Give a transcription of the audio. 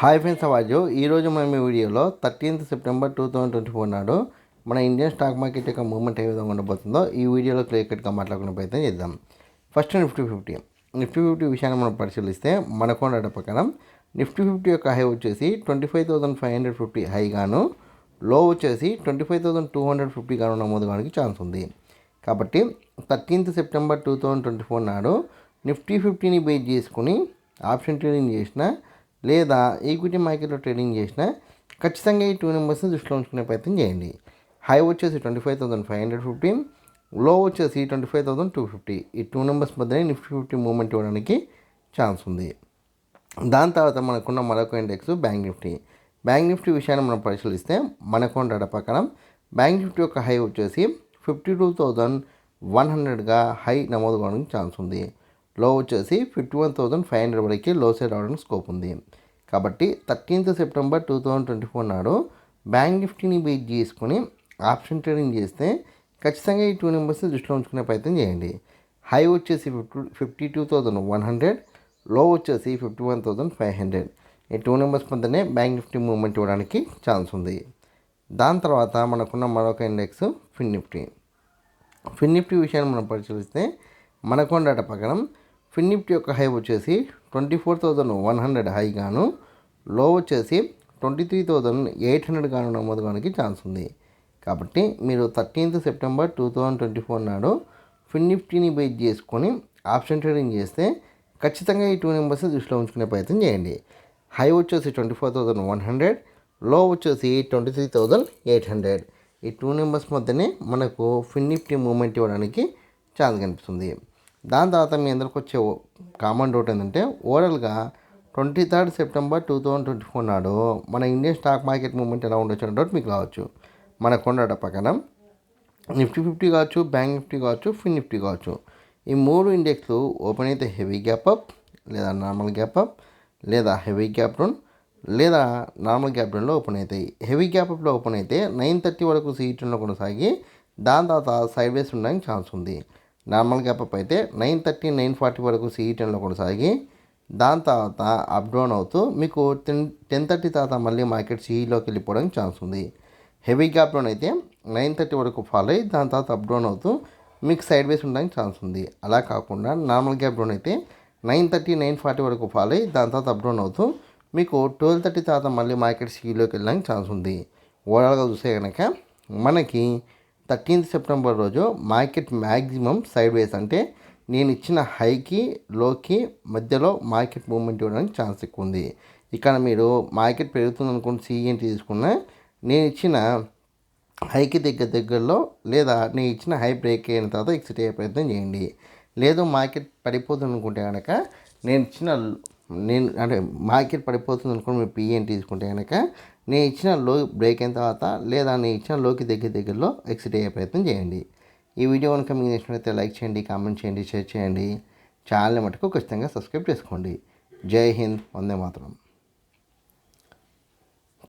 Hi friends అవాజు ఈరోజు మనం ఈ వీడియోలో thirteenth September two thousand twenty four నాడు మన ఇండియన్ స్టాక్ మార్కెట్ యొక్క మూవ్మెంట్ ఏ విధంగా ఉండబోతుందో ఈ వీడియోలో క్లియర్ కట్గా మాట్లాడుకునే ప్రయత్నం చేద్దాం. First nifty fifty. Nifty fifty విషయాన్ని మనం పరిశీలిస్తే మనకు డేటా ప్రకారం నిఫ్టీ ఫిఫ్టీ యొక్క హై వచ్చేసి twenty five thousand five hundred fifty హైగాను low వచ్చేసి twenty five thousand two hundred fifty గాను నమోదు కావడానికి ఛాన్స్ ఉంది. కాబట్టి thirteenth September two thousand twenty four నాడు నిఫ్టీ ఫిఫ్టీని బేస్ చేసుకుని ఆప్షన్ ట్రేడింగ్ చేసిన లేదా ఈక్విటీ మార్కెట్లో ట్రేడింగ్ చేసిన ఖచ్చితంగా ఈ టూ నెంబర్స్ని దృష్టిలో ఉంచుకునే ప్రయత్నం చేయండి. హై వచ్చేసి twenty five thousand five hundred ఫిఫ్టీన్లో వచ్చేసి twenty five thousand two fifty ఈ టూ నెంబర్స్ మధ్యనే నిఫ్టీ ఫిఫ్టీ మూవ్మెంట్ ఇవ్వడానికి ఛాన్స్ ఉంది. దాని తర్వాత మనకున్న మరొక index bank nifty bank nifty విషయాన్ని మనం పరిశీలిస్తే మనకు డేటా ప్రకారం బ్యాంక్ నిఫ్టీ యొక్క హై వచ్చేసి ఫిఫ్టీ టూ థౌజండ్ వన్ హండ్రెడ్గా హై నమోదు కావడానికి ఛాన్స్ ఉంది. లో వచ్చేసి fifty one thousand five hundred వరకు లో సైడ్ రావడానికి స్కోప్ ఉంది. కాబట్టి thirteenth September two thousand twenty four నాడు బ్యాంక్ నిఫ్టీని బీట్ చేసుకుని ఆప్షన్ ట్రేడింగ్ చేస్తే ఖచ్చితంగా ఈ టూ నెంబర్స్ని దృష్టిలో ఉంచుకునే ప్రయత్నం చేయండి. హై వచ్చేసి fifty fifty two thousand one హండ్రెడ్లో వచ్చేసి fifty one thousand five hundred ఈ టూ నెంబర్స్ మధ్యనే బ్యాంక్ నిఫ్టీ మూవ్మెంట్ ఇవ్వడానికి ఛాన్స్ ఉంది. దాని తర్వాత మనకున్న మరొక index fin nifty fin nifty విషయాన్ని మనం పరిశీలిస్తే మనకొండట డేటా ప్రకారం ఫిన్ నిఫ్టీ యొక్క హై వచ్చేసి twenty four thousand one hundred high గాను లో వచ్చేసి twenty three thousand eight hundred గాను నమోదు కావడానికి ఛాన్స్ ఉంది. కాబట్టి మీరు thirteenth September two thousand twenty four నాడు ఫిన్ నిఫ్టీని బేస్ చేసుకొని ఆప్షన్ ట్రేడింగ్ చేస్తే ఖచ్చితంగా ఈ టూ నెంబర్స్ దృష్టిలో ఉంచుకునే ప్రయత్నం చేయండి. హై వచ్చేసి ట్వంటీ ఫోర్ థౌజండ్ వన్ హండ్రెడ్లో వచ్చేసి twenty three thousand eight hundred. ఈ టూ నెంబర్స్ మధ్యనే మనకు ఫిన్ నిఫ్టీ మూమెంట్ ఇవ్వడానికి ఛాన్స్ కనిపిస్తుంది. దాని తర్వాత మీ అందరికి వచ్చే కామన్ డౌట్ ఏంటంటే ఓవరాల్గా twenty third September two thousand twenty four నాడు మన ఇండియన్ స్టాక్ మార్కెట్ మూమెంట్ ఎలా ఉండొచ్చు అనే డౌట్ మీకు రావచ్చు. మన కొండ ప్రకారం నిఫ్టీ ఫిఫ్టీ కావచ్చు బ్యాంక్ నిఫ్టీ కావచ్చు ఫిన్ నిఫ్టీ కావచ్చు. ఈ మూడు ఇండెక్స్లు ఓపెన్ అయితే హెవీ గ్యాప్ అప్ లేదా నార్మల్ గ్యాప్ అప్ లేదా హెవీ గ్యాప్ డౌన్ లేదా నార్మల్ గ్యాప్ డౌన్లో ఓపెన్ అవుతాయి హెవీ గ్యాప్ అప్లో ఓపెన్ అయితే నైన్ థర్టీ వరకు సీట్లో కొనసాగి దాని తర్వాత సైడ్ వేస్ ఉండడానికి ఛాన్స్ ఉంది. నార్మల్ గ్యాప్ అప్ అయితే నైన్ థర్టీ నైన్ ఫార్టీ వరకు సీఈటీలో కొనసాగి దాని తర్వాత అప్ డౌన్ అవుతూ మీకు టెన్ టెన్ థర్టీ తర్వాత మళ్ళీ మార్కెట్ సీఈలోకి వెళ్ళిపోవడానికి ఛాన్స్ ఉంది. హెవీ గ్యాప్ డౌన్ అయితే నైన్ థర్టీ వరకు ఫాలో అయ్యి దాని తర్వాత అప్ డౌన్ అవుతూ మీకు సైడ్ వేస్ ఉండడానికి ఛాన్స్ ఉంది. అలా కాకుండా నార్మల్ గ్యాప్ డౌన్ అయితే నైన్ థర్టీ నైన్ ఫార్టీ వరకు ఫాలో అయ్యి దాని తర్వాత అప్ డౌన్ అవుతూ మీకు ట్వెల్వ్ థర్టీ తర్వాత మళ్ళీ మార్కెట్ సిఈలోకి వెళ్ళడానికి ఛాన్స్ ఉంది. ఓవరాల్గా చూస్తే కనుక మనకి థర్టీన్త్ సెప్టెంబర్ రోజు మార్కెట్ మ్యాక్సిమం సైడ్ వేస్. అంటే నేను ఇచ్చిన హైకి లోకి మధ్యలో మార్కెట్ మూవ్మెంట్ ఇవ్వడానికి ఛాన్స్ ఎక్కువ ఉంది. ఇక్కడ మీరు మార్కెట్ పెరుగుతుంది అనుకుని సిఎన్టీ తీసుకున్న నేను ఇచ్చిన హైకి దగ్గర దగ్గరలో లేదా నేను ఇచ్చిన హై బ్రేక్ అయిన తర్వాత ఎక్సిట్ అయ్యే ప్రయత్నం చేయండి. లేదు మార్కెట్ పడిపోతుంది అనుకుంటే కనుక నేను ఇచ్చిన నేను అంటే మార్కెట్ పడిపోతుంది అనుకుని మీరు పిఎన్ తీసుకుంటే కనుక నేను ఇచ్చిన లో బ్రేక్ అయిన తర్వాత లేదా నేను ఇచ్చిన లోకి దగ్గర దగ్గరలో ఎక్సిట్ అయ్యే ప్రయత్నం చేయండి. ఈ వీడియో కనుక మీకు నచ్చినట్లయితే లైక్ చేయండి కామెంట్ చేయండి షేర్ చేయండి. ఛానల్ని మటుకు ఖచ్చితంగా సబ్స్క్రైబ్ చేసుకోండి. జై హింద్ వందే మాత్రం.